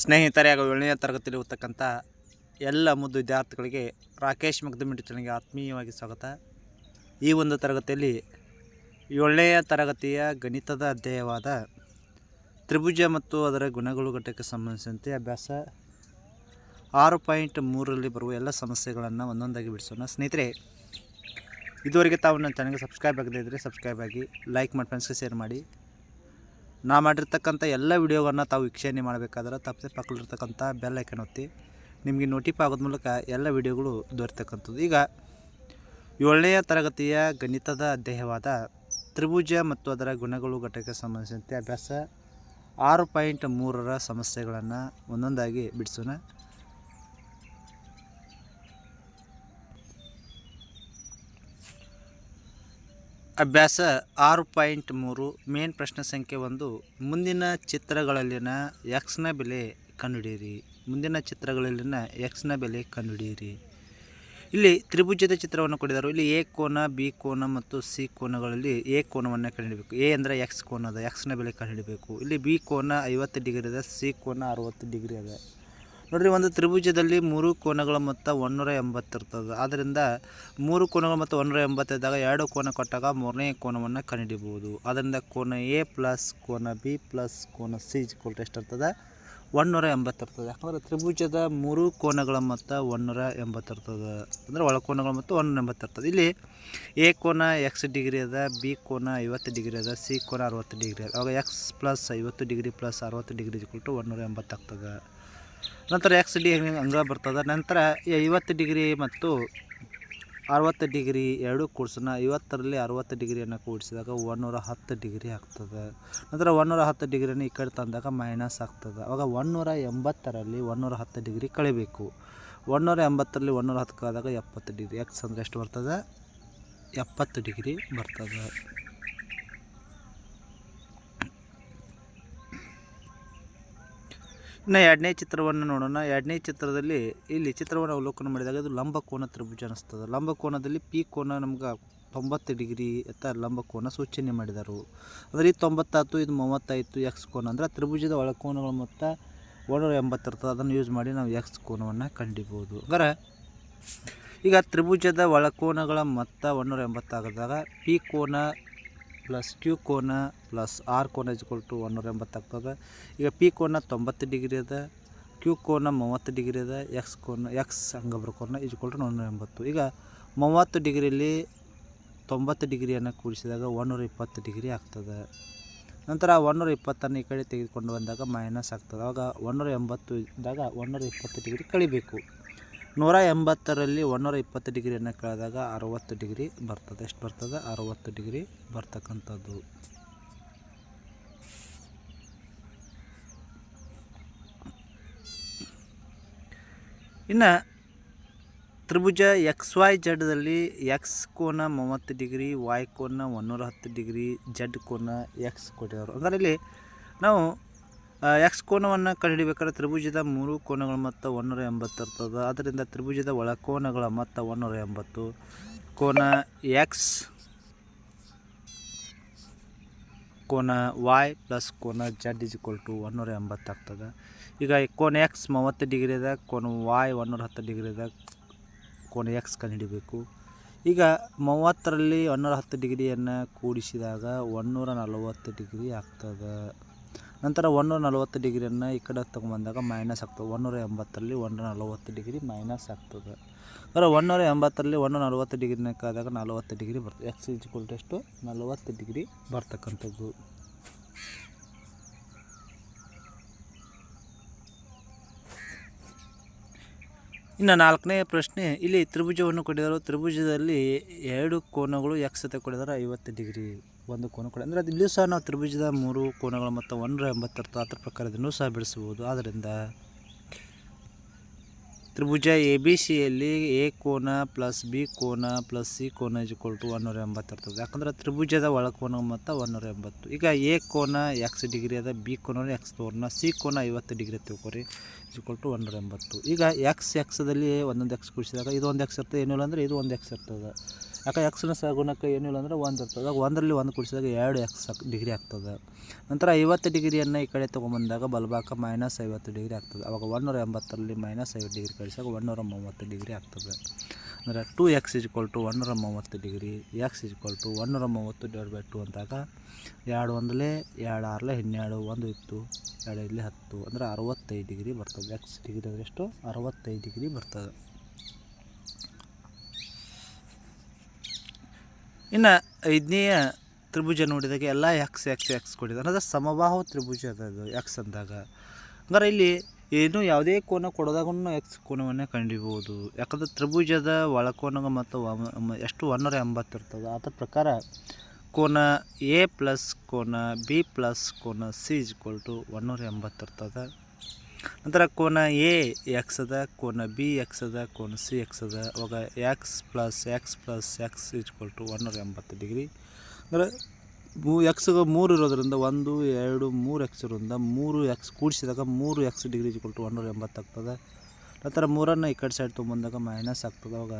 ಸ್ನೇಹಿತರೆ ಹಾಗೂ ಏಳನೇ ತರಗತಿಯಲ್ಲಿ ಓದ್ತಕ್ಕಂಥ ಎಲ್ಲ ಮುದ್ದು ವಿದ್ಯಾರ್ಥಿಗಳಿಗೆ ರಾಕೇಶ್ ಮಗ್ದಮಿಟ್ಟು ಚಾನಲ್ಗೆ ಆತ್ಮೀಯವಾಗಿ ಸ್ವಾಗತ. ಈ ಒಂದು ತರಗತಿಯಲ್ಲಿ ಏಳನೆಯ ತರಗತಿಯ ಗಣಿತದ ಅಧ್ಯಾಯವಾದ ತ್ರಿಭುಜ ಮತ್ತು ಅದರ ಗುಣಗಳು ಘಟಕಕ್ಕೆ ಸಂಬಂಧಿಸಿದಂತೆ ಅಭ್ಯಾಸ ಆರು ಪಾಯಿಂಟ್ ಮೂರರಲ್ಲಿ ಬರುವ ಎಲ್ಲ ಸಮಸ್ಯೆಗಳನ್ನು ಒಂದೊಂದಾಗಿ ಬಿಡಿಸೋಣ. ಸ್ನೇಹಿತರೆ, ಇದುವರೆಗೆ ತಾವು ನನ್ನ ಚಾನಲ್ಗೆ ಸಬ್ಸ್ಕ್ರೈಬ್ ಆಗದೇ ಇದ್ದರೆ ಸಬ್ಸ್ಕ್ರೈಬ್ ಆಗಿ, ಲೈಕ್ ಮಾಡಿ ಫ್ರೆಂಡ್ಸ್ಗೆ ಶೇರ್ ಮಾಡಿ. ನಾ ಮಾಡಿರ್ತಕ್ಕಂಥ ಎಲ್ಲ ವಿಡಿಯೋವನ್ನು ತಾವು ವೀಕ್ಷಣೆ ಮಾಡಬೇಕಾದ್ರೆ ತಪ್ಪದೆ ಪಕ್ಕದಲ್ಲಿರ್ತಕ್ಕಂಥ ಬೆಲ್ ಐಕನ್ ಒತ್ತಿ ನಿಮಗೆ ನೋಟಿಫೈ ಆಗೋದ ಮೂಲಕ ಎಲ್ಲ ವಿಡಿಯೋಗಳು ದೊರೆತಕ್ಕಂಥದ್ದು. ಈಗ ಏಳನೆಯ ತರಗತಿಯ ಗಣಿತದ ಅಧ್ಯಾಯವಾದ ತ್ರಿಭುಜ ಮತ್ತು ಅದರ ಗುಣಗಳು ಘಟಕಕ್ಕೆ ಸಂಬಂಧಿಸಿದಂತೆ ಅಭ್ಯಾಸ ಆರು ಪಾಯಿಂಟ್ ಮೂರರ ಸಮಸ್ಯೆಗಳನ್ನು ಒಂದೊಂದಾಗಿ ಬಿಡಿಸೋಣ. ಅಭ್ಯಾಸ ಆರು ಪಾಯಿಂಟ್ ಮೂರು ಮೇನ್ ಪ್ರಶ್ನೆ ಸಂಖ್ಯೆ ಒಂದು, ಮುಂದಿನ ಚಿತ್ರಗಳಲ್ಲಿನ ಎಕ್ಸ್ನ ಬೆಲೆ ಕಂಡುಹಿಡಿಯಿರಿ. ಮುಂದಿನ ಚಿತ್ರಗಳಲ್ಲಿನ ಎಕ್ಸ್ನ ಬೆಲೆ ಕಂಡುಹಿಡಿಯಿರಿ. ಇಲ್ಲಿ ತ್ರಿಭುಜದ ಚಿತ್ರವನ್ನು ಕೊಡಿದರು ಇಲ್ಲಿ ಎ ಕೋನ ಬಿ ಕೋನ ಮತ್ತು ಸಿ ಕೋನಗಳಲ್ಲಿ ಎ ಕೋನವನ್ನು ಕಂಡುಹಿಡಬೇಕು. ಎ ಅಂದರೆ ಎಕ್ಸ್ ಕೋನ ಅದ ಎಕ್ಸ್ನ ಬೆಲೆ ಕಂಡುಹಿಡಬೇಕು. ಇಲ್ಲಿ ಬಿ ಕೋನ ಐವತ್ತು ಡಿಗ್ರಿ ಅದ ಸಿ ಕೋನ ಅರುವತ್ತು ಡಿಗ್ರಿ ಅದ ನೋಡಿರಿ, ಒಂದು ತ್ರಿಭುಜದಲ್ಲಿ ಮೂರು ಕೋನಗಳ ಮೊತ್ತ ಒಂದೂರ ಎಂಬತ್ತಿರ್ತದೆ. ಆದ್ದರಿಂದ ಮೂರು ಕೋನಗಳ ಮೊತ್ತ ಒಂದೂರ ಎಂಬತ್ತಿದ್ದಾಗ ಎರಡು ಕೋನ ಕೊಟ್ಟಾಗ ಮೂರನೇ ಕೋನವನ್ನು ಕಂಡುಹಿಡಿಬೋದು ಆದ್ದರಿಂದ ಕೋನ ಎ ಪ್ಲಸ್ ಕೋನ ಬಿ ಪ್ಲಸ್ ಕೋನ ಸಿ ಇಕ್ವಲ್ ಎಷ್ಟು ಇರ್ತದೆ ಒಂದೂರ ಎಂಬತ್ತಿರ್ತದೆ. ಯಾಕಂದ್ರೆ ತ್ರಿಭುಜದ ಮೂರು ಕೋನಗಳ ಮೊತ್ತ ಒಂದೂರ ಎಂಬತ್ತಿರ್ತದೆ. ಅಂದರೆ ಒಳಕೋನಗಳ ಮೊತ್ತ ಒಂದೂರ ಎಂಬತ್ತಿರ್ತದೆ. ಇಲ್ಲಿ ಎ ಕೋನ ಎಕ್ಸ್ ಡಿಗ್ರಿ ಅದ ಬಿ ಕೋನ ಐವತ್ತು ಡಿಗ್ರಿ ಅದ ಸಿ ಕೋನ ಅರವತ್ತು ಡಿಗ್ರಿ ಅದ. ಅವಾಗ ಎಕ್ಸ್ ಪ್ಲಸ್ ಐವತ್ತು ಡಿಗ್ರಿ ಪ್ಲಸ್ ಅರವತ್ತು ಡಿಗ್ರಿ ಕೊಟ್ಟು ಒನ್ನೂರ ಎಂಬತ್ತು ಆಗ್ತದೆ ನಂತರ ಎಕ್ಸ್ ಡಿ ಹಂಗೆ ಬರ್ತದೆ. ನಂತರ ಐವತ್ತು ಡಿಗ್ರಿ ಮತ್ತು ಅರವತ್ತು ಡಿಗ್ರಿ ಎರಡು ಕೂಡ್ಸೋಣ. ಐವತ್ತರಲ್ಲಿ ಅರವತ್ತು ಡಿಗ್ರಿಯನ್ನು ಕೂಡಿಸಿದಾಗ ನೂರ ಹತ್ತು ಡಿಗ್ರಿ ಆಗ್ತದೆ. ನಂತರ ಒನ್ನೂರ ಹತ್ತು ಡಿಗ್ರಿಯನ್ನು ಈ ಕಡೆ ತಂದಾಗ ಮೈನಸ್ ಆಗ್ತದೆ. ಅವಾಗ ಒನ್ನೂರ ಎಂಬತ್ತರಲ್ಲಿ ಒನ್ನೂರ ಹತ್ತು ಡಿಗ್ರಿ ಕಳಿಬೇಕು. ಒನ್ನೂರ ಎಂಬತ್ತರಲ್ಲಿ ಒನ್ನೂರ ಹತ್ತು ಕಳೆದಾಗ ಎಪ್ಪತ್ತು ಡಿಗ್ರಿ. ಎಕ್ಸ್ ಅಂದರೆ ಎಷ್ಟು ಬರ್ತದೆ? ಎಪ್ಪತ್ತು ಡಿಗ್ರಿ ಬರ್ತದೆ. ಇನ್ನು ಎರಡನೇ ಚಿತ್ರವನ್ನು ನೋಡೋಣ. ಎರಡನೇ ಚಿತ್ರದಲ್ಲಿ ಇಲ್ಲಿ ಚಿತ್ರವನ್ನು ಅವಲೋಕನ ಮಾಡಿದಾಗ ಅದು ಲಂಬಕೋನ ತ್ರಿಭುಜ ಅನಿಸ್ತದೆ. ಲಂಬಕೋನದಲ್ಲಿ ಪಿ ಕೋನ ನಮ್ಗೆ ತೊಂಬತ್ತು ಡಿಗ್ರಿ ಅಂತ ಲಂಬಕೋನ ಸೂಚನೆ ಮಾಡಿದರು. ಅಂದರೆ ಇದು ತೊಂಬತ್ತಾಯ್ತು, ಇದು ಮೂವತ್ತಾಯಿತು ಎಕ್ಸ್ ಕೋನ. ಅಂದರೆ ತ್ರಿಭುಜದ ಒಳಕೋನಗಳ ಮೊತ್ತ ಒಂದೂರ ಎಂಬತ್ತಿರ್ತದೆ ಅದನ್ನು ಯೂಸ್ ಮಾಡಿ ನಾವು ಎಕ್ಸ್ ಕೋನವನ್ನು ಕಂಡಿಬೋದು. ಅಂದರೆ ಈಗ ತ್ರಿಭುಜದ ಒಳಕೋನಗಳ ಮೊತ್ತ ಒಂದೂರ ಎಂಬತ್ತಾಗದಾಗ ಪಿ ಕೋನ ಪ್ಲಸ್ ಕ್ಯೂ ಕೋನ ಪ್ಲಸ್ ಆರ್ ಕೋನ ಇಸ್ಕೊಲ್ ಟು ಒನ್ನೂರ ಎಂಬತ್ತಾಗ್ತದೆ ಈಗ ಪಿ ಕೋನ ತೊಂಬತ್ತು ಡಿಗ್ರಿ ಅದ ಕ್ಯೂ ಕೋನ ಮೂವತ್ತು ಡಿಗ್ರಿ ಅದ ಎಕ್ಸ್ ಕೋನ ಎಕ್ಸ್ ಹಂಗಬ್ರ ಕೋನ ಇಸ್ಕೊಲ್ ಟು ಒಂದೂರ ಎಂಬತ್ತು ಈಗ ಮೂವತ್ತು ಡಿಗ್ರಿಯಲ್ಲಿ ತೊಂಬತ್ತು ಡಿಗ್ರಿಯನ್ನು ಕೂಡಿಸಿದಾಗ ಒನ್ನೂರ ಇಪ್ಪತ್ತು ಡಿಗ್ರಿ ಆಗ್ತದೆ. ನಂತರ ಒನ್ನೂರ ಇಪ್ಪತ್ತನ್ನು ಈ ಕಡೆ ತೆಗೆದುಕೊಂಡು ಬಂದಾಗ ಮೈನಸ್ ಆಗ್ತದೆ. ಆವಾಗ ಒನ್ನೂರ ಎಂಬತ್ತು ಇದ್ದಾಗ ಒನ್ನೂರ ಇಪ್ಪತ್ತು ಡಿಗ್ರಿ ಕಳಿಬೇಕು. ನೂರ ಎಂಬತ್ತರಲ್ಲಿ ಒಂದೂರ ಇಪ್ಪತ್ತು ಡಿಗ್ರಿಯನ್ನು ಕಳೆದಾಗ ಅರುವತ್ತು ಡಿಗ್ರಿ ಬರ್ತದೆ. ಎಷ್ಟು ಬರ್ತದೆ? ಅರುವತ್ತು ಡಿಗ್ರಿ ಬರ್ತಕ್ಕಂಥದ್ದು. ಇನ್ನು ತ್ರಿಭುಜ ಎಕ್ಸ್ ವೈ ಜಡ್ದಲ್ಲಿ ಎಕ್ಸ್ ಕೋನ ಮೂವತ್ತು ಡಿಗ್ರಿ ವಾಯ್ ಕೋನ ಒನ್ನೂರ ಹತ್ತು ಡಿಗ್ರಿ ಜಡ್ ಕೋನ ಎಕ್ಸ್ ಕೊಟ್ಟಿದ್ದಾರೆ ಅದರಲ್ಲಿ ನಾವು ಎಕ್ಸ್ ಕೋನವನ್ನು ಕಂಡುಹಿಡಿಬೇಕಾದ್ರೆ ತ್ರಿಭುಜದ ಮೂರು ಕೋನಗಳ ಮೊತ್ತ ಒಂದೂರ ಎಂಬತ್ತು ಇರ್ತದೆ. ಆದ್ದರಿಂದ ತ್ರಿಭುಜದ ಒಳಕೋನಗಳ ಮೊತ್ತ ಒಂದೂರ ಎಂಬತ್ತು. ಕೋನ ಎಕ್ಸ್ ಕೋನ ವಾಯ್ ಪ್ಲಸ್ ಕೋನ ಜಡ್ ಇಸ್ ಇಕ್ವಲ್ ಟು ಒನ್ನೂರ ಎಂಬತ್ತು ಆಗ್ತದೆ. ಈಗ ಕೋನ ಎಕ್ಸ್ ಮೂವತ್ತು ಡಿಗ್ರಿ ಅದ ಕೋನ ವಾಯ್ ಒನ್ನೂರ ಹತ್ತು ಡಿಗ್ರಿ ಅದ ಕೋನ ಎಕ್ಸ್ ಕಂಡುಹಿಡಿಬೇಕು. ಈಗ ಮೂವತ್ತರಲ್ಲಿ ಒನ್ನೂರ ಹತ್ತು ಡಿಗ್ರಿಯನ್ನು ಕೂಡಿಸಿದಾಗ ಒಂದೂರ ನಲವತ್ತು ಡಿಗ್ರಿ ಆಗ್ತದೆ. ನಂತರ ಒನ್ನೂರ ನಲವತ್ತು ಡಿಗ್ರಿಯನ್ನು ಈ ಕಡೆ ತೊಗೊಂಬಂದಾಗ ಮೈನಸ್ ಆಗ್ತದೆ. ಒಂದೂರ ಎಂಬತ್ತರಲ್ಲಿ ಒಂದು ನಲವತ್ತು ಡಿಗ್ರಿ ಮೈನಸ್ ಆಗ್ತದೆ. ಅಂದರೆ ಒಂದೂರ ಎಂಬತ್ತರಲ್ಲಿ ಒಂದು ನಲವತ್ತು ಡಿಗ್ರಿನ ಕಾದಾಗ ನಲವತ್ತು ಡಿಗ್ರಿ ಬರ್ತದೆ. ಎಕ್ಸ್ ಇಂಚ್ ಎಷ್ಟು? ನಲವತ್ತು ಡಿಗ್ರಿ ಬರ್ತಕ್ಕಂಥದ್ದು. ಇನ್ನು ನಾಲ್ಕನೇ ಪ್ರಶ್ನೆ, ಇಲ್ಲಿ ತ್ರಿಭುಜವನ್ನು ಕೊಟ್ಟಿದ್ದಾರೆ. ತ್ರಿಭುಜದಲ್ಲಿ ಎರಡು ಕೋನಗಳು ಎಕ್ಸತೆ ಕೊಟ್ಟಿದ್ದಾರೆ ಐವತ್ತು ಡಿಗ್ರಿ. ಒಂದು ಕೋನ ಕೊಡ. ಅಂದರೆ ಅದು ಇಲ್ಲೂ ಸಹ ನಾವು ತ್ರಿಭುಜದ ಮೂರು ಕೋನಗಳು ಮತ್ತು ಒಂದರ ಎಂಬತ್ತು ಅದರ ಪ್ರಕಾರ ಇದನ್ನು ಸಹ ಬಿಡಿಸ್ಬೋದು ಆದ್ದರಿಂದ ತ್ರಿಭುಜ ಎ ಬಿ ಸಿಯಲ್ಲಿ ಎ ಕೋನ ಪ್ಲಸ್ ಬಿ ಕೋನ ಪ್ಲಸ್ ಸಿ ಕೋನ ಇಜ್ಕೊಲ್ ಟು ಒನ್ನೂರ ಎಂಬತ್ತು ಇರ್ತದೆ ಯಾಕಂದ್ರೆ ತ್ರಿಭುಜದ ಒಳಕೋನ ಮೊತ್ತ ಒನ್ನೂರ ಎಂಬತ್ತು. ಈಗ ಎ ಕೋನ ಎಕ್ಸ್ ಡಿಗ್ರಿ ಅದ ಬಿ ಕೋನ ಎಕ್ಸ್ ತೋರ್ನ ಸಿ ಕೋನ ಐವತ್ತು ಡಿಗ್ರಿ ತಿಳ್ಕೊರಿ ಇಜ್ಕೊಲ್ ಟು ಒನ್ನೂರ ಎಂಬತ್ತು ಈಗ ಎಕ್ಸ್ ಎಕ್ಸದಲ್ಲಿ ಒಂದೊಂದು ಎಕ್ಸ್ ಕೂಡಿಸಿದಾಗ ಇದು ಒಂದು ಎಕ್ಸ್ ಇರ್ತದೆ ಏನಿಲ್ಲ ಅಂದರೆ ಇದು ಒಂದು ಎಕ್ಸ್ ಇರ್ತದೆ. ಯಾಕೆ ಎಕ್ಸ್ನ ಸಗುಣಕ್ಕೆ ಏನಿಲ್ಲ ಅಂದರೆ ಒಂದು ಇರ್ತದೆ. ಒಂದರಲ್ಲಿ ಒಂದು ಕೂಡಿಸಿದಾಗ ಎರಡು ಎಕ್ಸ್ ಡಿಗ್ರಿ ಆಗ್ತದೆ. ನಂತರ ಐವತ್ತು ಡಿಗ್ರಿಯನ್ನು ಈ ಕಡೆ ತೊಗೊಂಬಂದಾಗ ಬಲಭಾಗ ಮೈನಸ್ ಐವತ್ತು ಡಿಗ್ರಿ ಆಗ್ತದೆ. ಅವಾಗ ಒನ್ನೂರ ಎಂಬತ್ತರಲ್ಲಿ ಮೈನಸ್ ಐವತ್ತು ಡಿಗ್ರಿ ಕಳಿಸಿದಾಗ ಒನ್ನೂರ ಮೂವತ್ತು ಡಿಗ್ರಿ ಆಗ್ತದೆ. ಅಂದರೆ ಟು ಎಕ್ಸ್ ಇಜ್ಕೊಲ್ ಟು ಒನ್ನೂರ ಮೂವತ್ತು ಡಿಗ್ರಿ ಎಕ್ಸ್ ಇಜ್ಕೊಲ್ ಟು ಒನ್ನೂರ ಮೂವತ್ತು ಡಿವೈಡ್ ಬೈ ಟು ಅಂದಾಗ ಎರಡು ಒಂದಲೇ ಎರಡು ಆರಲೆ ಹನ್ನೆರಡು, ಒಂದು ಇತ್ತು, ಎರಡು ಇಲ್ಲಿ ಹತ್ತು, ಅಂದರೆ ಅರವತ್ತೈದು ಡಿಗ್ರಿ ಬರ್ತದೆ. ಎಕ್ಸ್ ಡಿಗ್ರಿ ಅಂದರೆ ಎಷ್ಟು? ಅರವತ್ತೈದು ಡಿಗ್ರಿ ಬರ್ತದೆ. ಇನ್ನು ಐದನೆಯ ತ್ರಿಭುಜ ನೋಡಿದಾಗ ಎಲ್ಲ ಎಕ್ಸ್ ಎಕ್ಸ್ ಎಕ್ಸ್ ಕೊಟ್ಟಿದ್ದಾರೆ. ಅಂದರೆ ಸಮಬಾಹು ತ್ರಿಭುಜ ಅದ ಎಕ್ಸ್ ಅಂದಾಗ. ಹಂಗಾರೆ ಇಲ್ಲಿ ಏನು ಯಾವುದೇ ಕೋನ ಕೊಡೋದಾಗೂ ಎಕ್ಸ್ ಕೋನವನ್ನು ಕಂಡಿಬೋದು ಯಾಕಂದ್ರೆ ತ್ರಿಭುಜದ ಒಳಕೋನ ಮತ್ತು ಎಷ್ಟು ಒನ್ನೂರ ಎಂಬತ್ತು ಇರ್ತದೆ. ಅದ್ರ ಪ್ರಕಾರ ಕೋನ ಎ ಪ್ಲಸ್ ಕೋನ ಬಿ ಪ್ಲಸ್ ಕೋನ ಸಿ ಇಜ್ಕೊಲ್ ಟು ಒನ್ನೂರ ಎಂಬತ್ತು ಇರ್ತದೆ. ನಂತರ ಕೋನ ಎ ಎಕ್ಸ್ ಅದ, ಕೋನ ಬಿ ಎಕ್ಸ್ ಅದ, ಕೋನ ಸಿ ಎಕ್ಸ್ ಅದ. ಅವಾಗ X plus X plus X equal to ಒನ್ನೂರ ಎಂಬತ್ತು ಡಿಗ್ರಿ. ಅಂದರೆ ಮೂ ಎಕ್ಸ್ಗೆ ಮೂರು ಇರೋದ್ರಿಂದ ಒಂದು, ಎರಡು, ಮೂರು ಎಕ್ಸ್ ಇರೋದ್ರಿಂದ ಮೂರು ಎಕ್ಸ್ ಕೂಡಿಸಿದಾಗ ಮೂರು ಎಕ್ಸ್ ಡಿಗ್ರಿ ಟು ಒನ್ನೂರ ಎಂಬತ್ತು ಆಗ್ತದೆ. ನಂತರ ಮೂರನ್ನು ಈ ಕಡೆ ಸೈಡ್ ತೊಗೊಂಬಂದಾಗ ಮೈನಸ್ ಆಗ್ತದೆ. ಅವಾಗ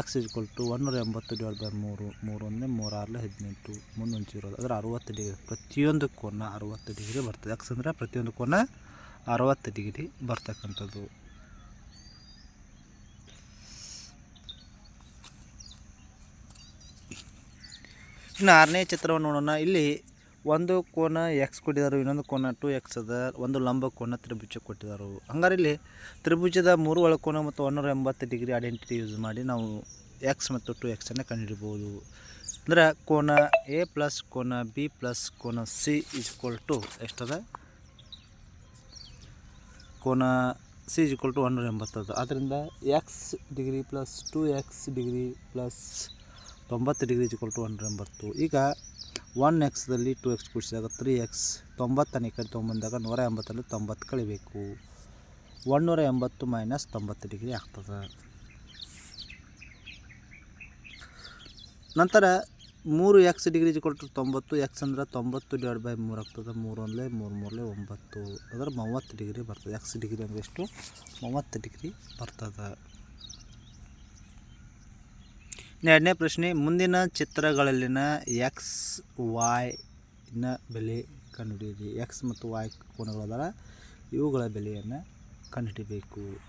ಎಕ್ಸ್ ಟು ಒನ್ನೂರ ಎಂಬತ್ತು ಡಿವೈಡ್ ಬೈ ಮೂರು ಮೂರು ಒಂದೇ ಹದಿನೆಂಟು ಮುಂದೊಂದು ಇರೋದು ಅಂದರೆ ಅರುವತ್ತು ಡಿಗ್ರಿ ಪ್ರತಿಯೊಂದು ಕೋನ ಅರುವತ್ತು ಡಿಗ್ರಿ ಬರ್ತದೆ. ಎಕ್ಸ್ ಅಂದರೆ ಪ್ರತಿಯೊಂದು ಕೋನ ಅರವತ್ತು ಡಿಗ್ರಿ ಬರ್ತಕ್ಕಂಥದ್ದು. ಇನ್ನು ಆರನೇ ಚಿತ್ರವನ್ನು ನೋಡೋಣ. ಇಲ್ಲಿ ಒಂದು ಕೋನ ಎಕ್ಸ್ ಕೊಟ್ಟಿದ್ದಾರೆ, ಇನ್ನೊಂದು ಕೋನ ಟು ಎಕ್ಸ್ ಅದ, ಒಂದು ಲಂಬ ಕೋನ ತ್ರಿಭುಜ ಕೊಟ್ಟಿದ್ದಾರೆ. ಹಂಗಾರೆ ಇಲ್ಲಿ ತ್ರಿಭುಜದ ಮೂರು ಒಳಕೋನ ಮತ್ತು ಒನ್ನೂರ ಎಂಬತ್ತು ಡಿಗ್ರಿ ಐಡೆಂಟಿಟಿ ಯೂಸ್ ಮಾಡಿ ನಾವು ಎಕ್ಸ್ ಮತ್ತು ಟು ಎಕ್ಸನ್ನು ಕಂಡುಹಿಡಿಬೋದು ಅಂದ್ರೆ ಕೋನ ಎ ಪ್ಲಸ್ ಕೋನ ಬಿ ಪ್ಲಸ್ ಕೋನ ಸಿ ಇಸ್ ಈಕ್ವಲ್ ಟು ಎಷ್ಟದ? ಕೋನ ಸಿ ಇಸ್ ಈಕ್ವಲ್ ಟು ಒನ್ನೂರ ಎಂಬತ್ತದು. ಆದ್ದರಿಂದ X degree plus two X degree plus ತೊಂಬತ್ತು ಡಿಗ್ರಿ ಈಕ್ವಲ್ ಟು ಹಂಡ್ರೆಡ್ ಎಂಬತ್ತು ಈಗ ಒನ್ ಎಕ್ಸ್ದಲ್ಲಿ ಟು ಎಕ್ಸ್ ಕೂಡಿಸಿದಾಗ ತ್ರೀ ಎಕ್ಸ್ ತೊಂಬತ್ತನೇ ಕಡೆ ತೊಗೊಂಬಂದಾಗ ನೂರ ಎಂಬತ್ತರಲ್ಲಿ ತೊಂಬತ್ತು ಕಳಿಬೇಕು. ಒನ್ನೂರ ಎಂಬತ್ತು ಮೈನಸ್ ತೊಂಬತ್ತು ಡಿಗ್ರಿ ಆಗ್ತದೆ. ನಂತರ ಮೂರು ಎಕ್ಸ್ ಡಿಗ್ರಿ ಕೊಟ್ಟರು ತೊಂಬತ್ತು ಎಕ್ಸ್ ಅಂದ್ರೆ ತೊಂಬತ್ತು ಡಿವೈಡ್ ಬೈ ಮೂರು ಆಗ್ತದೆ. ಮೂರು ಮೂರು ಮೂರಲೇ ಒಂಬತ್ತು. ಅಂದರೆ ಮೂವತ್ತು ಡಿಗ್ರಿ ಬರ್ತದೆ. ಎಕ್ಸ್ ಡಿಗ್ರಿ ಅಂದರೆ ಎಷ್ಟು? ಮೂವತ್ತು ಡಿಗ್ರಿ ಬರ್ತದೆ. ಎರಡನೇ ಪ್ರಶ್ನೆ, ಮುಂದಿನ ಚಿತ್ರಗಳಲ್ಲಿನ ಎಕ್ಸ್ ವಾಯ್ನ ಬೆಲೆ ಕಂಡುಹಿಡಿಯಿರಿ. ಎಕ್ಸ್ ಮತ್ತು ವಾಯ್ ಕೋನಗಳದಾರ ಇವುಗಳ ಬೆಲೆಯನ್ನು ಕಂಡುಹಿಡಿಬೇಕು.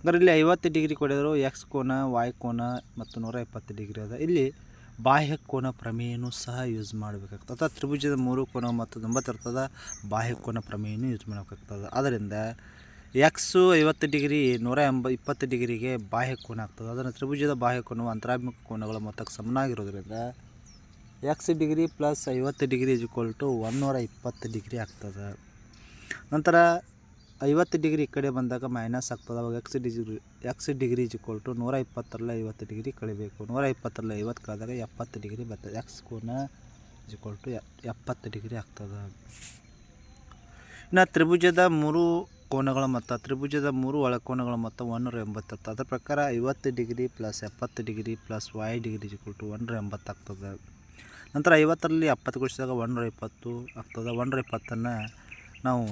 ಅದರಲ್ಲಿ ಐವತ್ತು ಡಿಗ್ರಿ ಕೊಡಿದ್ರು ಎಕ್ಸ್ ಕೋನ ವಾಯ್ ಕೋನ ಮತ್ತು ನೂರ ಇಪ್ಪತ್ತು ಡಿಗ್ರಿ ಅದ. ಇಲ್ಲಿ ಬಾಹ್ಯ ಕೋನ ಪ್ರಮೇಯನೂ ಸಹ ಯೂಸ್ ಮಾಡಬೇಕಾಗ್ತದೆ. ಅಥವಾ ತ್ರಿಭುಜದ ಮೂರು ಕೋನ ಮತ್ತು ತೊಂಬತ್ತು ಇರ್ತದೆ ಬಾಹ್ಯ ಕೋನ ಪ್ರಮೇಯನೂ ಯೂಸ್ ಮಾಡಬೇಕಾಗ್ತದೆ. ಆದ್ದರಿಂದ ಎಕ್ಸು ಐವತ್ತು ಡಿಗ್ರಿ, ನೂರ ಎಂಬ, ಇಪ್ಪತ್ತು ಡಿಗ್ರಿಗೆ ಬಾಹ್ಯ ಕೋನ ಆಗ್ತದೆ. ಅದನ್ನು ತ್ರಿಭುಜದ ಬಾಹ್ಯ ಕೋನವು ಅಂತರಾಭಿಮುಖ ಕೋನಗಳ ಮೊತ್ತಕ್ಕೆ ಸಮನಾಗಿರೋದ್ರಿಂದ ಎಕ್ಸ್ ಡಿಗ್ರಿ ಪ್ಲಸ್ ಐವತ್ತು ಡಿಗ್ರಿ ಇಜ್ಕೊಲ್ ಟು ಒನ್ನೂರ ಇಪ್ಪತ್ತು ಡಿಗ್ರಿ ಆಗ್ತದೆ. ನಂತರ ಐವತ್ತು ಡಿಗ್ರಿ ಈ ಕಡೆ ಬಂದಾಗ ಮೈನಸ್ ಆಗ್ತದೆ. ಅವಾಗ X degree X degree equal to ನೂರ ಇಪ್ಪತ್ತರಲ್ಲಿ ಐವತ್ತು ಡಿಗ್ರಿ ಕಳಿಬೇಕು. ನೂರ ಇಪ್ಪತ್ತರಲ್ಲಿ ಐವತ್ತು ಕಳೆದಾಗ ಎಪ್ಪತ್ತು ಡಿಗ್ರಿ ಬರ್ತದೆ. ಎಕ್ಸ್ ಕೋನ ಇಜ್ಕೊಲ್ ಟು ಎಪ್ಪತ್ತು ಡಿಗ್ರಿ ಆಗ್ತದೆ. ಇನ್ನು ತ್ರಿಭುಜದ ಮೂರು ಕೋನಗಳ ಮೊತ್ತ, ತ್ರಿಭುಜದ ಮೂರು ಒಳಕೋನಗಳ ಮೊತ್ತ ಒನ್ನೂರ ಎಂಬತ್ತು ಇರ್ತದೆ ಅದರ ಪ್ರಕಾರ ಐವತ್ತು ಡಿಗ್ರಿ ಪ್ಲಸ್ ಎಪ್ಪತ್ತು ಡಿಗ್ರಿ ಪ್ಲಸ್ ವೈ ಡಿಗ್ರಿ ಕೊಟ್ಟು ಒನ್ನೂರ ಎಂಬತ್ತು ಆಗ್ತದೆ. ನಂತರ ಐವತ್ತರಲ್ಲಿ ಎಪ್ಪತ್ತು ಗುಣಿಸಿದಾಗ ಒನ್ನೂರ ಇಪ್ಪತ್ತು ಆಗ್ತದೆ. ಒನ್ನೂರ ಇಪ್ಪತ್ತನ್ನು ನಾವು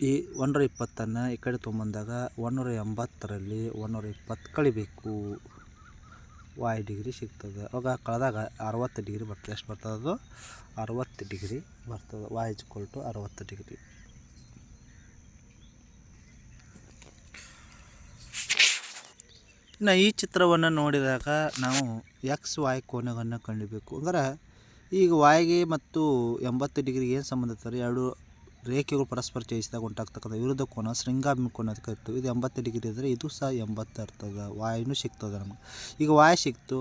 ಈ ಒನ್ನೂರ ಇಪ್ಪತ್ತನ್ನು ಈ ಕಡೆ ತೊಗೊಂಬಂದಾಗ ಒನ್ನೂರ ಎಂಬತ್ತರಲ್ಲಿ ಒನ್ನೂರ ಇಪ್ಪತ್ತು ಕಳಿಬೇಕು. ವಾಯ್ ಡಿಗ್ರಿ ಸಿಗ್ತದೆ. ಅವಾಗ ಕಳೆದಾಗ ಅರವತ್ತು ಡಿಗ್ರಿ ಬರ್ತದೆ. ಎಷ್ಟು ಬರ್ತದೆ ಅದು? ಅರವತ್ತು ಡಿಗ್ರಿ ಬರ್ತದೆ. ವಾಯ್ ಇಜ್ಕೊಲ್ ಟು ಅರವತ್ತು ಡಿಗ್ರಿ. ಇನ್ನು ಈ ಚಿತ್ರವನ್ನು ನೋಡಿದಾಗ ನಾವು ಎಕ್ಸ್ ವಾಯ್ ಕೋನವನ್ನು ಕಂಡುಬೇಕು. ಅಂದ್ರೆ ಈಗ ವಾಯ್ಗೆ ಮತ್ತು ಎಂಬತ್ತು ಡಿಗ್ರಿಗೆ ಏನು ಸಂಬಂಧ ಇರ್ತಾರೆ ಎರಡು ರೇಖೆಗಳು ಪರಸ್ಪರ ಚಲಿಸಿದಾಗ ಉಂಟಾಗ್ತಕ್ಕಂಥ ವಿರುದ್ಧ ಕೋನ, ಶೃಂಗಾಭಿಮುಖ ಕೋನ ಅಂತ ಕರಿತೀವಿ. ಇದು ಎಂಬತ್ತು ಡಿಗ್ರಿ ಇದ್ದರೆ ಇದು ಸಹ ಎಂಬತ್ತು ಇರ್ತದೆ. ವಾಯುನೂ ಸಿಗ್ತದೆ ನಮಗೆ. ಈಗ ವಾಯು ಸಿಕ್ತು.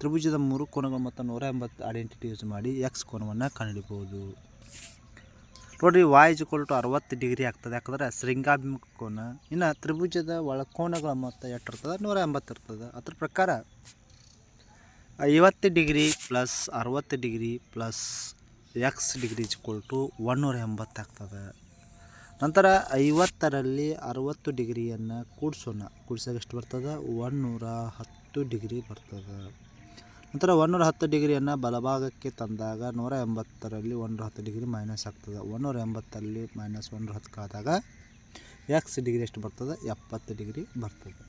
ತ್ರಿಭುಜದ ಮೂರು ಕೋನಗಳು ಮತ್ತು ನೂರ ಎಂಬತ್ತು ಐಡೆಂಟಿಟಿ ಯೂಸ್ ಮಾಡಿ ಎಕ್ಸ್ ಕೋನವನ್ನು ಕಂಡುಹಿಡಿಬೋದು ನೋಡಿರಿ ವಾಯ್ ಇಕ್ವಲ್ ಟು ಅರವತ್ತು ಡಿಗ್ರಿ ಆಗ್ತದೆ. ಯಾಕಂದ್ರೆ ಶೃಂಗಾಭಿಮುಖ ಕೋನ ಇನ್ನು ತ್ರಿಭುಜದ ಒಳಕೋನಗಳ ಮೊತ್ತ ಎಷ್ಟು ಇರ್ತದೆ? ನೂರ ಎಂಬತ್ತು ಇರ್ತದೆ. ಅದ್ರ ಪ್ರಕಾರ ಐವತ್ತು ಡಿಗ್ರಿ ಪ್ಲಸ್ ಅರವತ್ತು degree plus X degree equal to ಒನ್ನೂರ ಎಂಬತ್ತು ಆಗ್ತದೆ. ನಂತರ ಐವತ್ತರಲ್ಲಿ ಅರವತ್ತು ಡಿಗ್ರಿಯನ್ನು ಕೂಡಿಸೋಣ. ಕೂಡಿಸಾಗ ಎಷ್ಟು ಬರ್ತದೆ? ಒನ್ನೂರ ಹತ್ತು ಡಿಗ್ರಿ ಬರ್ತದೆ. ನಂತರ ಒಂದೂರ ಹತ್ತು ಡಿಗ್ರಿಯನ್ನು ಬಲಭಾಗಕ್ಕೆ ತಂದಾಗ ನೂರ ಎಂಬತ್ತರಲ್ಲಿ ಒಂದೂರ ಹತ್ತು ಡಿಗ್ರಿ ಮೈನಸ್ ಆಗ್ತದೆ. ಒಂದೂರ ಎಂಬತ್ತಲ್ಲಿ ಮೈನಸ್ ಒಂದೂರ ಹತ್ತು ಆದಾಗ ಎಕ್ಸ್ ಡಿಗ್ರಿ ಎಷ್ಟು ಬರ್ತದೆ? ಎಪ್ಪತ್ತು ಡಿಗ್ರಿ ಬರ್ತದೆ.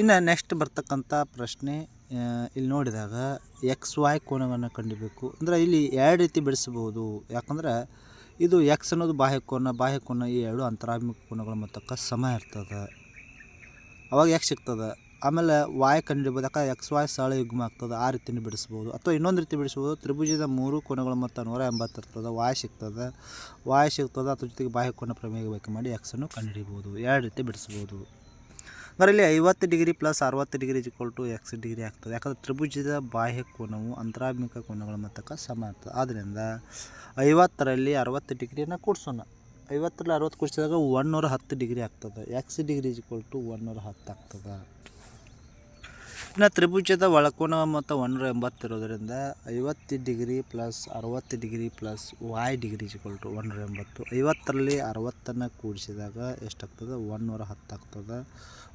ಇನ್ನು ನೆಕ್ಸ್ಟ್ ಬರ್ತಕ್ಕಂಥ ಪ್ರಶ್ನೆ ಇಲ್ಲಿ ನೋಡಿದಾಗ ಎಕ್ಸ್ ವೈ ಕೋನವನ್ನು ಕಂಡಿಬೇಕು. ಅಂದರೆ ಇಲ್ಲಿ ಎರಡು ರೀತಿ ಬಿಡಿಸ್ಬೋದು ಯಾಕಂದ್ರೆ ಇದು ಎಕ್ಸ್ ಅನ್ನೋದು ಬಾಹ್ಯ ಕೋನ ಬಾಹ್ಯ ಕೋನ ಈ ಎರಡು ಅಂತರಾಭಿಮುಖ ಕೋನಗಳ ಮೊತ್ತಕ್ಕೆ ಸಮ ಇರ್ತದೆ. ಅವಾಗ ಎಕ್ಸ್ ಸಿಗ್ತದೆ. ಆಮೇಲೆ ವಾಯ್ ಕಂಡುಹಿಡಿಬೋದು, ಯಾಕಂದ್ರೆ ಎಕ್ಸ್ ವಾಯ್ ಸರಳ ಯುಗ್ಮ ಆಗ್ತದೆ, ಆ ರೀತಿನೂ ಬಿಡಿಸ್ಬೋದು. ಅಥವಾ ಇನ್ನೊಂದು ರೀತಿ ಬಿಡಿಸ್ಬೋದು, ತ್ರಿಭುಜದ ಮೂರು ಕೋನಗಳ ಮೊತ್ತ ನೂರ ಎಂಬತ್ತು ಇರ್ತದೆ ವಾಯ್ ಸಿಗ್ತದೆ. ವಾಯ್ ಸಿಗ್ತದೆ, ಅದ್ರ ಜೊತೆಗೆ ಬಾಹ್ಯ ಕೋನ ಪ್ರಮೇಯ ಬೇಕು ಮಾಡಿ ಎಕ್ಸನ್ನು ಕಂಡುಹಿಡಿಬೋದು. ಎರಡು ರೀತಿ ಬಿಡಿಸ್ಬೋದು. ಅಂದರೆ ಇಲ್ಲಿ ಐವತ್ತು ಡಿಗ್ರಿ ಪ್ಲಸ್ ಅರವತ್ತು degree equal to X degree ಆಗ್ತದೆ. ಯಾಕಂದರೆ ತ್ರಿಭುಜದ ಬಾಹ್ಯ ಕೋನವು ಅಂತರಾಭಿಮುಖ ಕೋನಗಳ ಮೊತ್ತಕ್ಕೆ ಸಮ ಆಗ್ತದೆ. ಆದ್ದರಿಂದ ಐವತ್ತರಲ್ಲಿ ಅರವತ್ತು ಡಿಗ್ರಿಯನ್ನು ಕೂಡಿಸೋಣ. ಐವತ್ತರಲ್ಲಿ ಅರವತ್ತು ಕೂಡಿಸಿದಾಗ ಒನ್ನೂರ ಹತ್ತು ಡಿಗ್ರಿ ಆಗ್ತದೆ. ಎಕ್ಸ್ ಡಿಗ್ರಿ ಇಕ್ವಲ್ ಟು ಒನ್ನೂರ ಹತ್ತು ಆಗ್ತದೆ. ಇನ್ನು ತ್ರಿಭುಜದ ಒಳಕೋನ ಮತ್ತು ಒನ್ನೂರ ಎಂಬತ್ತಿರೋದ್ರಿಂದ ಐವತ್ತು ಡಿಗ್ರಿ ಪ್ಲಸ್ ಅರವತ್ತು ಡಿಗ್ರಿ ಪ್ಲಸ್ ವಾಯ್ ಡಿಗ್ರಿ ಒಂದು ಒನ್ನೂರ ಎಂಬತ್ತು. ಐವತ್ತರಲ್ಲಿ ಅರವತ್ತನ್ನು ಕೂಡಿಸಿದಾಗ ಎಷ್ಟಾಗ್ತದೆ? ಒನ್ನೂರ ಹತ್ತು ಆಗ್ತದೆ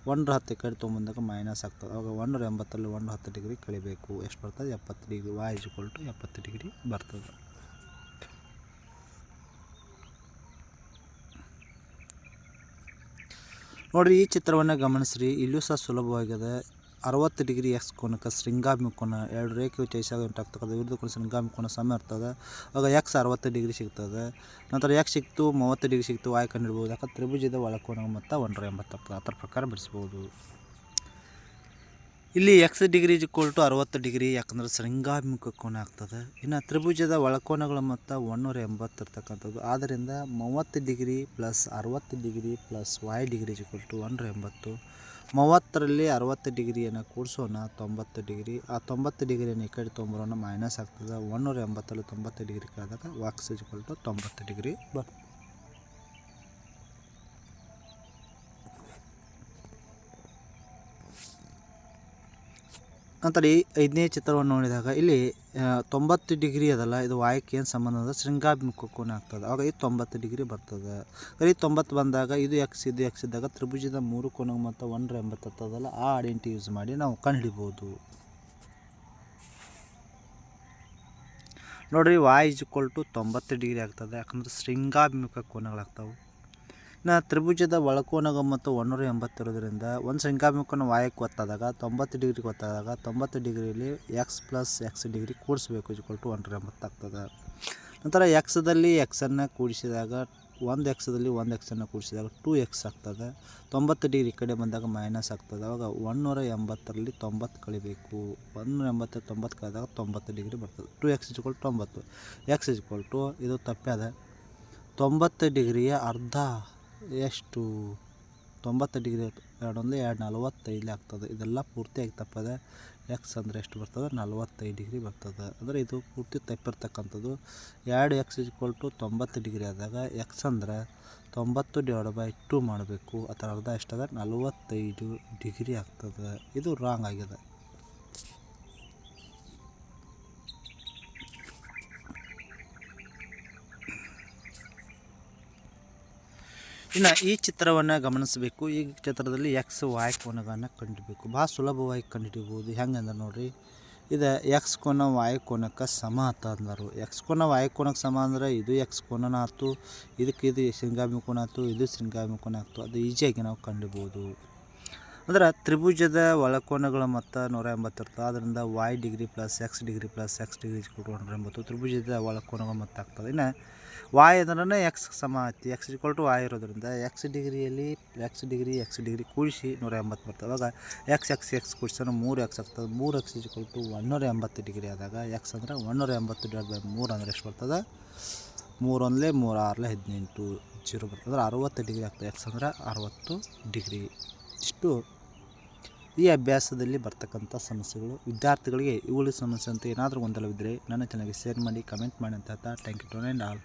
ನೂರ ಹತ್ತು ಕಡೆ ತೊಗೊಂಬಂದಾಗ ಮೈನಸ್ ಆಗ್ತದೆ. ಅವಾಗ ಒಂದೂರ ಎಂಬತ್ತರಲ್ಲಿ ಒಂದು ಹತ್ತು ಡಿಗ್ರಿ ಕಳಿಬೇಕು. ಎಷ್ಟು ಬರ್ತದೆ? ಎಪ್ಪತ್ತು ಡಿಗ್ರಿ. ವಾಯ್ ಟು ಎಪ್ಪತ್ತು ಡಿಗ್ರಿ ಬರ್ತದೆ. ನೋಡಿರಿ ಈ ಚಿತ್ರವನ್ನು ಗಮನಿಸ್ರಿ. ಇಲ್ಲೂ ಸಹ ಸುಲಭವಾಗಿದೆ. ಅರವತ್ತು ಡಿಗ್ರಿ ಎಕ್ಸ್ ಕೋನಕ್ಕೆ ಶೃಂಗಾಮಿ ಕೋನ ಎರಡು ರೇಖೆಯು ಚೈಸಾಗ ಉಂಟಾಗ್ತಕ್ಕಂಥ ವಿರುದ್ಧ ಕೋನ ಶೃಂಗಾಮಿ ಕೋನ ಸಮ ಇರ್ತದೆ. ಆಗ ಎಕ್ಸ್ ಅರವತ್ತು ಡಿಗ್ರಿ ಸಿಗ್ತದೆ. ನಂತರ ಎಕ್ಸ್ ಸಿಕ್ತು, ಮೂವತ್ತು ಡಿಗ್ರಿ ಸಿಕ್ತು ವಾಯ್ ಕಂಡಿಡ್ಬೋದು ಯಾಕಂದ್ರೆ ತ್ರಿಭುಜದ ಒಳಕೋನ ಮತ್ತು ಒಂದರ ಎಂಬತ್ತಾಗ್ತದೆ ಥರ ಪ್ರಕಾರ ಬಿಡಿಸ್ಬೋದು ಇಲ್ಲಿ ಎಕ್ಸ್ ಡಿಗ್ರಿ ಇಕ್ವಲ್ ಟು ಅರವತ್ತು ಡಿಗ್ರಿ ಯಾಕಂದ್ರೆ ಶೃಂಗಾಭಿಮುಖ ಕೋನ ಆಗ್ತದೆ. ಇನ್ನು ತ್ರಿಭುಜದ ಒಳಕೋನಗಳ ಮೊತ್ತ ಒನ್ನೂರ ಎಂಬತ್ತು ಇರ್ತಕ್ಕಂಥದ್ದು. ಆದ್ದರಿಂದ ಮೂವತ್ತು ಡಿಗ್ರಿ ಪ್ಲಸ್ ಅರವತ್ತು degree plus Y degree equal to ಒನ್ನೂರ ಎಂಬತ್ತು. ಮೂವತ್ತರಲ್ಲಿ ಅರವತ್ತು ಡಿಗ್ರಿಯನ್ನು ಕೂಡಿಸೋಣ, ತೊಂಬತ್ತು ಡಿಗ್ರಿ ಆ ತೊಂಬತ್ತು ಡಿಗ್ರಿಯನ್ನು ಈ ಕಡೆ ತೊಂಬರೋಣ ಮೈನಸ್ ಆಗ್ತದೆ. ಒನ್ನೂರ ಎಂಬತ್ತರಲ್ಲಿ ತೊಂಬತ್ತು ಡಿಗ್ರಿ ಕಳೆದಾಗ ವಾಕ್ಸ್ ಇಕ್ವಲ್ ಟು ತೊಂಬತ್ತು ಡಿಗ್ರಿ ಬರ್ತದೆ. ನಂತರ ಈ ಐದನೇ ಚಿತ್ರವನ್ನು ನೋಡಿದಾಗ ಇಲ್ಲಿ ತೊಂಬತ್ತು ಡಿಗ್ರಿ ಅದಲ್ಲ, ಇದು ವಾಯಕ್ಕೆ ಏನು ಸಂಬಂಧ ಅಂದ್ರೆ ಶೃಂಗಾಭಿಮುಖ ಕೋನ ಆಗ್ತದೆ. ಆವಾಗ ಇದು ತೊಂಬತ್ತು ಡಿಗ್ರಿ ಬರ್ತದೆ. ಈ ತೊಂಬತ್ತು ಬಂದಾಗ ಇದು ಎಕ್ಸ್ ಇದು ಎಕ್ಸ್ ಇದ್ದಾಗ ತ್ರಿಭುಜದ ಮೂರು ಕೋನ ಮತ್ತು ಒಂದರ ಎಂಬತ್ತು ಹತ್ತದಲ್ಲ ಆ ಐಡೆಂಟಿ ಯೂಸ್ ಮಾಡಿ ನಾವು ಕಂಡುಹಿಡಿಬೋದು. ನೋಡ್ರಿ ವಾಯ್ ಇಸ್ ಈಕ್ವಲ್ ಟು ತೊಂಬತ್ತು ಡಿಗ್ರಿ ಆಗ್ತದೆ. ಯಾಕಂದ್ರೆ ಶೃಂಗಾಭಿಮುಖ ಕೋನಗಳಾಗ್ತಾವೆ. ಇನ್ನು ತ್ರಿಭುಜದ ಒಳಕೋನಗ ಮತ್ತು ಒನ್ನೂರ ಎಂಬತ್ತಿರೋದ್ರಿಂದ ಒಂದು ಸಂಖ್ಯಾಮುಖನ ವಾಯಕ್ಕೆ ಒತ್ತಾದಾಗ ತೊಂಬತ್ತು ಡಿಗ್ರಿಗೆ ಒತ್ತಾದಾಗ ತೊಂಬತ್ತು ಡಿಗ್ರಿಲಿ ಎಕ್ಸ್ ಪ್ಲಸ್ ಎಕ್ಸ್ ಡಿಗ್ರಿ ಕೂಡಿಸ್ಬೇಕು ಇಕ್ವಲ್ ಟು ಒನ್ನೂರ ಎಂಬತ್ತಾಗ್ತದೆ. ನಂತರ ಎಕ್ಸದಲ್ಲಿ ಎಕ್ಸನ್ನು ಕೂಡಿಸಿದಾಗ ಒಂದು ಎಕ್ಸದಲ್ಲಿ ಒಂದು ಎಕ್ಸನ್ನು ಕೂಡಿಸಿದಾಗ ಟೂ ಎಕ್ಸ್ ಆಗ್ತದೆ. ತೊಂಬತ್ತು ಡಿಗ್ರಿ ಕಡೆ ಬಂದಾಗ ಮೈನಸ್ ಆಗ್ತದೆ. ಅವಾಗ ಒನ್ನೂರ ಎಂಬತ್ತರಲ್ಲಿ ತೊಂಬತ್ತು ಕಳಿಬೇಕು. ಒನ್ನೂರ ಎಂಬತ್ತು ತೊಂಬತ್ತು ಕಳೆದಾಗ ತೊಂಬತ್ತು ಡಿಗ್ರಿ ಬರ್ತದೆ. ಟೂ ಎಕ್ಸ್ ಇಜ್ಕೊಲ್ ತೊಂಬತ್ತು. ಎಕ್ಸ್ ಇಜ್ಕೊಲ್ ಟು ಇದು ತಪ್ಪ್ಯಾದ ತೊಂಬತ್ತು ಡಿಗ್ರಿಯ ಅರ್ಧ ಎಷ್ಟು? ತೊಂಬತ್ತು ಡಿಗ್ರಿ ಎರಡು ಒಂದು ಎರಡು ನಲವತ್ತೈದು ಆಗ್ತದೆ. ಇದೆಲ್ಲ ಪೂರ್ತಿಯಾಗಿ ತಪ್ಪದೆ ಎಕ್ಸ್ ಅಂದರೆ ಎಷ್ಟು ಬರ್ತದೆ? ನಲವತ್ತೈದು ಡಿಗ್ರಿ ಬರ್ತದೆ. ಅಂದರೆ ಇದು ಪೂರ್ತಿ ತಪ್ಪಿರ್ತಕ್ಕಂಥದ್ದು. ಎರಡು ಎಕ್ಸ್ ಇಕ್ವಲ್ ಟು ತೊಂಬತ್ತು ಡಿಗ್ರಿ ಆದಾಗ ಎಕ್ಸ್ ಅಂದರೆ ತೊಂಬತ್ತು ಡಿವೈಡ್ ಬೈ ಟು ಮಾಡಬೇಕು. ಅದರ ಅರ್ಧ ಎಷ್ಟದ ನಲವತ್ತೈದು ಡಿಗ್ರಿ ಆಗ್ತದೆ. ಇದು ರಾಂಗ್ ಆಗಿದೆ. ಇನ್ನು ಈ ಚಿತ್ರವನ್ನು ಗಮನಿಸಬೇಕು. ಈ ಚಿತ್ರದಲ್ಲಿ ಎಕ್ಸ್ ವಾಯ್ ಕೋನಗಳನ್ನು ಕಂಡುಬೇಕು. ಭಾಳ ಸುಲಭವಾಗಿ ಕಂಡುಹಿಡಿಬೋದು ಹೆಂಗಂದ್ರೆ ನೋಡಿರಿ, ಇದು ಎಕ್ಸ್ ಕೋನ ವಾಯ್ ಕೋನಕ್ಕೆ ಸಮ ಆತ ಅಂದರು. ಎಕ್ಸ್ ಕೋನ ವಾಯ್ ಕೋನಕ್ಕೆ ಸಮ ಅಂದ್ರೆ ಇದು ಎಕ್ಸ್ ಕೋನನ ಆಯ್ತು ಇದಕ್ಕೆ ಇದು ಶೃಂಗಾಮಿ ಕೋನ ಆಯ್ತು ಇದು ಶೃಂಗಾಮಿ ಕೋನ ಆಯ್ತು ಅದು ಈಜಿಯಾಗಿ ನಾವು ಕಂಡುಬೋದು. ಅಂದ್ರೆ ತ್ರಿಭುಜದ ಒಳಕೋನಗಳ ಮೊತ್ತ ನೂರ ಎಂಬತ್ತು ಇರ್ತದೆ ಅದರಿಂದ Y degree plus X degree plus X degree ನೂರ ಎಂಬತ್ತು ತ್ರಿಭುಜದ ಒಳಕೋನಗಳ ಮೊತ್ತ ಆಗ್ತದೆ. ಇನ್ನು ವಾಯ್ ಅಂದ್ರೆ ಎಕ್ಸ್ ಸಮ ಆಯ್ತು ಎಕ್ಸ್ ಇಕ್ವಲ್ ಟು ವಾಯ್ ಇರೋದ್ರಿಂದ ಎಕ್ಸ್ ಡಿಗ್ರಿಯಲ್ಲಿ ಎಕ್ಸ್ ಡಿಗ್ರಿ ಎಕ್ಸ್ ಡಿಗ್ರಿ ಕೂಡಿಸಿ ನೂರ ಎಂಬತ್ತು ಬರ್ತದೆ. ಅವಾಗ ಎಕ್ಸ್ ಎಕ್ಸ್ ಎಕ್ಸ್ ಕೂಡಿಸಿದ್ರೆ ಮೂರು ಎಕ್ಸ್ ಆಗ್ತದೆ. ಮೂರು ಎಕ್ಸ್ ಈಕ್ವಲ್ ಟು ಒನ್ನೂರ ಎಂಬತ್ತು ಡಿಗ್ರಿ ಆದಾಗ ಎಕ್ಸ್ ಅಂದರೆ ಒನ್ನೂರ ಎಂಬತ್ತು ಡಿವೈಡ್ ಬೈ ಮೂರು ಅಂದ್ರೆ ಎಷ್ಟು ಬರ್ತದೆ? ಮೂರು ಒಂದ್ಲೆ ಮೂರು ಆರಲೆ ಹದಿನೆಂಟು ಜೀರೋ ಬರ್ತದೆ. ಅಂದ್ರೆ ಅರುವತ್ತು ಡಿಗ್ರಿ ಆಗ್ತದೆ. ಎಕ್ಸ್ ಅಂದರೆ ಅರವತ್ತು ಡಿಗ್ರಿ ಇಷ್ಟು ಈ ಅಭ್ಯಾಸದಲ್ಲಿ ಬರ್ತಕ್ಕಂಥ ಸಮಸ್ಯೆಗಳು. ವಿದ್ಯಾರ್ಥಿಗಳಿಗೆ ಇವುಗಳ ಸಮಸ್ಯೆ ಅಂತ ಏನಾದರೂ ಗೊಂದಲವಿದ್ದರೆ ನನ್ನ ಚೆನ್ನಾಗಿ ಶೇರ್ ಮಾಡಿ ಕಮೆಂಟ್ ಮಾಡಿ ಅಂತ thank you to and all